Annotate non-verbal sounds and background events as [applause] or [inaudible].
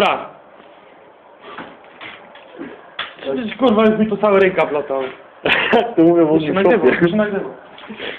Dobra. Przecież kurwa już mi tu cały ręka wlatał. [laughs] to mówię w ogóle. Trzymaj.